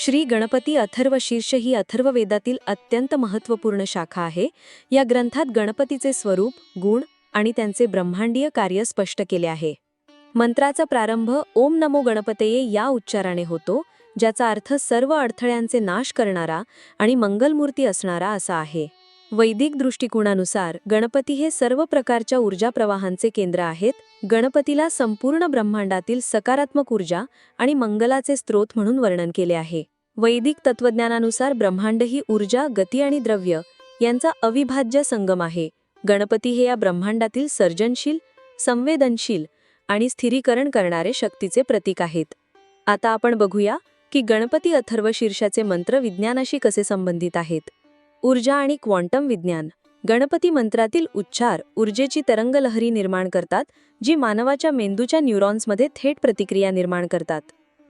श्री गणपती अथर्व शीर्ष ही अथर्ववेदातील अत्यंत महत्त्वपूर्ण शाखा आहे. या ग्रंथात गणपतीचे स्वरूप गुण आणि त्यांचे ब्रह्मांडीय कार्य स्पष्ट केले आहे. मंत्राचा प्रारंभ ओम नमो गणपतये या उच्चाराने होतो ज्याचा अर्थ सर्व अडथळ्यांचे नाश करणारा आणि मंगलमूर्ती असणारा असा आहे. वैदिक दृष्टिकोनानुसार गणपती हे सर्व प्रकारच्या ऊर्जा प्रवाहांचे केंद्र आहेत. गणपतीला संपूर्ण ब्रह्मांडातील सकारात्मक ऊर्जा आणि मंगलाचे स्रोत म्हणून वर्णन केले आहे. वैदिक तत्वज्ञानानुसार ब्रह्मांड ही ऊर्जा गती आणि द्रव्य यांचा अविभाज्य संगम आहे. गणपती हे या ब्रह्मांडातील सर्जनशील संवेदनशील आणि स्थिरीकरण करणारे शक्तीचे प्रतीक आहेत. आता आपण बघूया की गणपती अथर्व शीर्षाचे मंत्र विज्ञानाशी कसे संबंधित आहेत. ऊर्जा आणि क्वांटम विज्ञान. गणपती मंत्रातील उच्चार ऊर्जेची तरंगलहरी निर्माण करतात जी मानवाच्या मेंदूच्या न्यूरॉन्समध्ये थेट प्रतिक्रिया निर्माण करतात.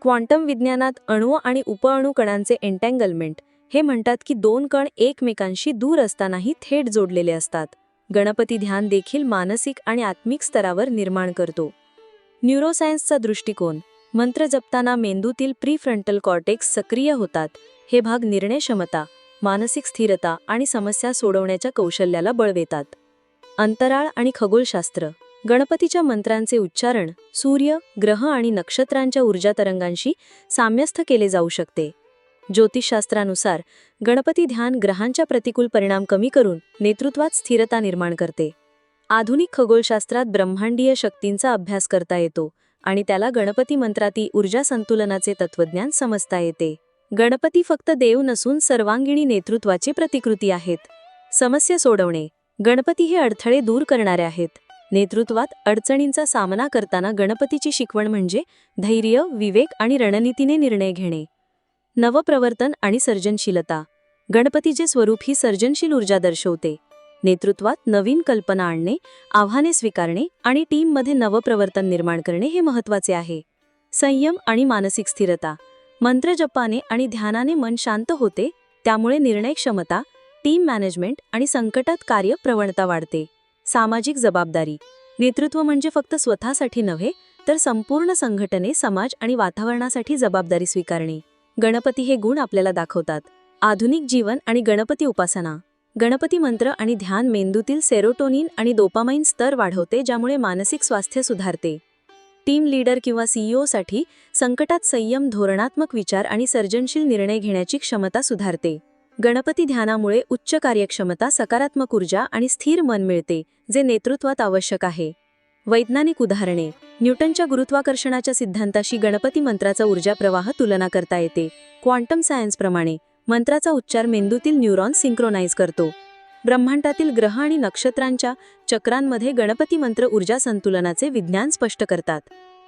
क्वांटम विज्ञानात अणू आणि उपअणू कणांचे एन्टँगलमेंट हे म्हणतात की दोन कण एकमेकांशी दूर असतानाही थेट जोडलेले असतात. गणपती ध्यान देखील मानसिक आणि आत्मिक स्तरावर निर्माण करतो. न्यूरोसायन्सचा दृष्टिकोन मंत्र जपताना मेंदूतील प्रीफ्रंटल कॉर्टेक्स सक्रिय होतात हे भाग निर्णय क्षमता मानसिक स्थिरता आणि समस्या सोडवण्याच्या कौशल्याला बळवेतात अंतराळ आणि खगोलशास्त्र गणपतीच्या मंत्रांचे उच्चारण सूर्य ग्रह आणि नक्षत्रांच्या ऊर्जा तरंगांशी साम्यस्थ केले जाऊ शकते. ज्योतिषशास्त्रानुसार गणपती ध्यान ग्रहांच्या प्रतिकूल परिणाम कमी करून नेतृत्वात स्थिरता निर्माण करते. आधुनिक खगोलशास्त्रात ब्रह्मांडीय शक्तींचा अभ्यास करता येतो आणि त्याला गणपती मंत्राती ऊर्जा संतुलनाचे तत्वज्ञान समजता येते. गणपती फक्त देव नसून सर्वांगिणी नेतृत्वाची प्रतिकृती आहेत. समस्या सोडवणे. गणपती हे अडथळे दूर करणारे आहेत. नेतृत्वात अडचणींचा सामना करताना गणपतीची शिकवण म्हणजे धैर्य विवेक आणि रणनीतीने निर्णय घेणे. नवप्रवर्तन आणि सर्जनशीलता. गणपतीचे स्वरूप ही सर्जनशील ऊर्जा दर्शवते. नेतृत्वात नवीन कल्पना आणणे आव्हाने स्वीकारणे आणि टीममध्ये नवप्रवर्तन निर्माण करणे हे महत्त्वाचे आहे. संयम आणि मानसिक स्थिरता. मंत्रजपाने आणि ध्यानाने मन शांत होते त्यामुळे निर्णय क्षमता टीम मॅनेजमेंट आणि संकटात कार्य प्रवणता वाढते. सामाजिक जबाबदारी. नेतृत्व म्हणजे फक्त स्वतःसाठी नव्हे तर संपूर्ण संघटने समाज आणि वातावरणासाठी जबाबदारी स्वीकारणे. गणपती हे गुण आपल्याला दाखवतात. आधुनिक जीवन आणि गणपती उपासना. गणपती मंत्र आणि ध्यान मेंदूतील सेरोटोनिन आणि डोपामाइन स्तर वाढवते ज्यामुळे मानसिक स्वास्थ्य सुधारते. टीम लीडर किंवा सीईओसाठी संकटात संयम धोरणात्मक विचार आणि सर्जनशील निर्णय घेण्याची क्षमता सुधारते. गणपती ध्यानामुळे उच्च कार्यक्षमता सकारात्मक ऊर्जा आणि स्थिर मन मिळते जे नेतृत्वात आवश्यक आहे. वैज्ञानिक उदाहरणे. न्यूटनच्या गुरुत्वाकर्षणाच्या सिद्धांताशी गणपती मंत्राचा ऊर्जा प्रवाह तुलना करता येते. क्वांटम सायन्सप्रमाणे मंत्राचा उच्चार मेंदूतील न्यूरॉन सिंक्रोनाइज करतो. ब्रह्मांडातील ग्रह आणि नक्षत्रांच्या चक्रांमध्ये गणपती मंत्र ऊर्जा संतुलनाचे विज्ञान स्पष्ट करतात.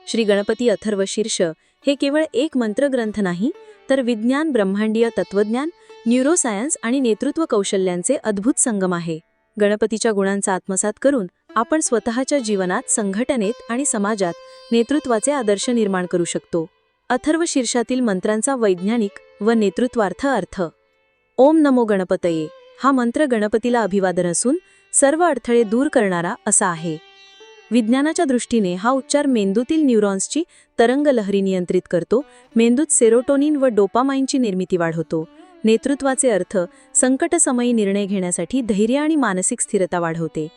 श्री गणपती अथर्व शीर्ष हे केवळ एक मंत्रग्रंथ नाही तर विज्ञान ब्रह्मांडीय तत्वज्ञान न्यूरोसायन्स आणि नेतृत्व कौशल्यांचे अद्भुत संगम आहे. गणपतीच्या गुणांचा आत्मसात करून आपण स्वतःच्या जीवनात संघटनेत आणि समाजात नेतृत्वाचे आदर्श निर्माण करू शकतो. अथर्व शीर्षातील मंत्रांचा वैज्ञानिक व नेतृत्वार्थ अर्थ. ओम नमो गणपतये. हा मंत्र गणपतीला अभिवादन असून सर्व अडथळे दूर करणारा असा आहे. विज्ञानाच्या दृष्टीने हा उच्चार मेंदूतील न्यूरॉन्सची तरंगलहरी नियंत्रित करतो. मेंदूत सेरोटोनिन व डोपामाइनची निर्मिती वाढवतो. नेतृत्वाचे अर्थ संकटसमयी निर्णय घेण्यासाठी धैर्य आणि मानसिक स्थिरता वाढवते.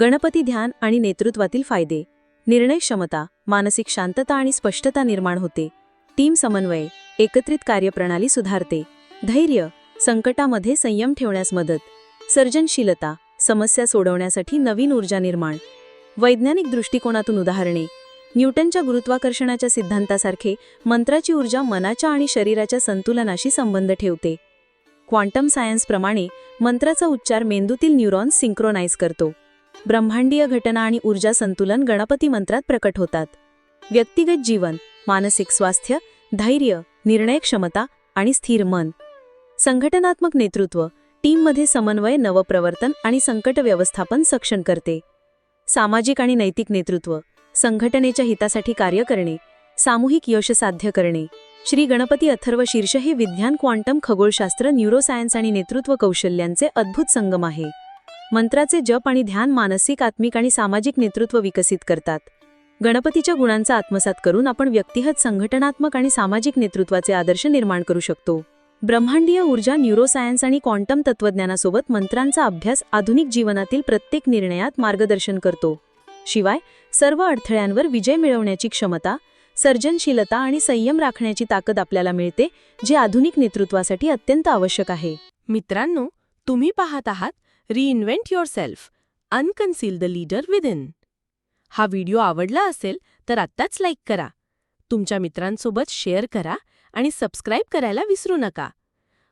गणपती ध्यान आणि नेतृत्वातील फायदे. निर्णय क्षमता मानसिक शांतता आणि स्पष्टता निर्माण होते. टीम समन्वय एकत्रित कार्यप्रणाली सुधारते. धैर्य संकटामध्ये संयम ठेवण्यास मदत. सर्जनशीलता समस्या सोडवण्यासाठी नवीन ऊर्जा निर्माण. वैज्ञानिक दृष्टिकोनातून उदाहरणे. न्यूटनच्या गुरुत्वाकर्षणाच्या सिद्धांतासारखे मंत्राची ऊर्जा मनाच्या आणि शरीराच्या संतुलनाशी संबंध ठेवते. क्वांटम सायन्सप्रमाणे मंत्राचा उच्चार मेंदूतील न्यूरॉन्स सिंक्रोनाइज करतो. ब्रह्मांडीय घटना आणि ऊर्जा संतुलन गणपती मंत्रात प्रकट होतात. व्यक्तिगत जीवन मानसिक स्वास्थ्य धैर्य निर्णय क्षमता आणि स्थिर मन. संघटनात्मक नेतृत्व टीममध्ये समन्वय नवप्रवर्तन आणि संकट व्यवस्थापन सक्षम करते. सामाजिक आणि नैतिक नेतृत्व संघटनेच्या हितासाठी कार्य करणे सामूहिक यश साध्य करणे. श्री गणपती अथर्व शीर्ष हे विज्ञान क्वांटम खगोलशास्त्र न्यूरोसायन्स आणि नेतृत्व कौशल्यांचे अद्भुत संगम आहे. मंत्राचे जप आणि ध्यान मानसिक आत्मिक आणि सामाजिक नेतृत्व विकसित करतात. गणपतीच्या गुणांचा आत्मसात करून आपण व्यक्तिगत संघटनात्मक आणि सामाजिक नेतृत्वाचे आदर्श निर्माण करू शकतो. ब्रह्मांडीय ऊर्जा न्यूरोसायन्स आणि क्वांटम तत्वज्ञानासोबत मंत्रांचा अभ्यास आधुनिक जीवनातील प्रत्येक निर्णयात मार्गदर्शन करतो. शिवाय सर्व अडथळ्यांवर विजय मिळवण्याची क्षमता सर्जनशीलता आणि संयम राखण्याची ताकद आपल्याला मिळते जे आधुनिक नेतृत्वासाठी अत्यंत आवश्यक आहे. मित्रांनो तुम्ही पाहत आहात reinvent yourself unconceal the leader within हा व्हिडिओ आवडला असेल तर आत्ताच लाईक करा. तुमच्या मित्रांसोबत शेअर करा आणि सबस्क्राईब करायला विसरू नका.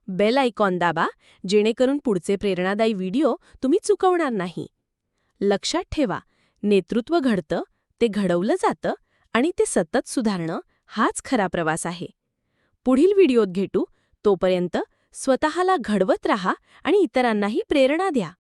बेल आयकॉन दाबा जेणेकरून पुढचे प्रेरणादायी व्हिडिओ तुम्ही चुकवणार नाही. लक्षात ठेवा नेतृत्व घडतं ते घडवलं जातं आणि ते सतत सुधारणं हाच खरा प्रवास आहे. पुढील व्हिडिओत भेटू. तोपर्यंत स्वतःला घडवत रहा आणि इतरांनाही प्रेरणा द्या.